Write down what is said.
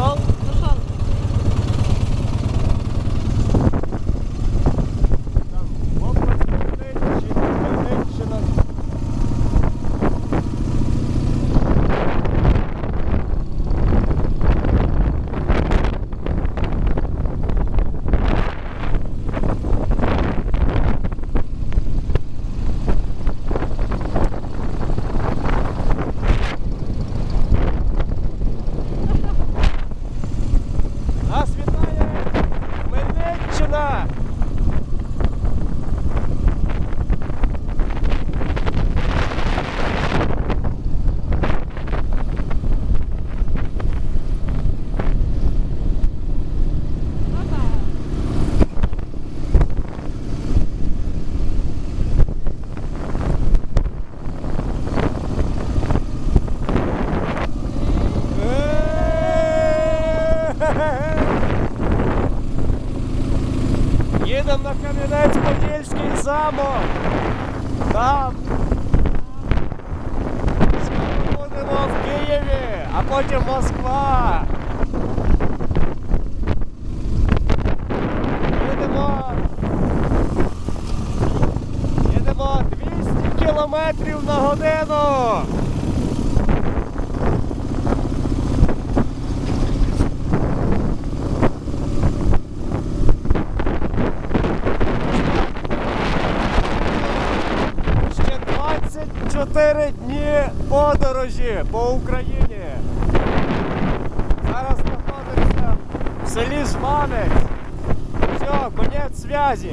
Well, Їдемо на Кам'янець-Подільський замок. Там. Будемо в Києві, а потім Москва. Їдемо. Їдемо 200 кілометрів на годину. 24 дні подорожі по Україні. Зараз знаходимося в селі Жманець. Все, конець зв'язі.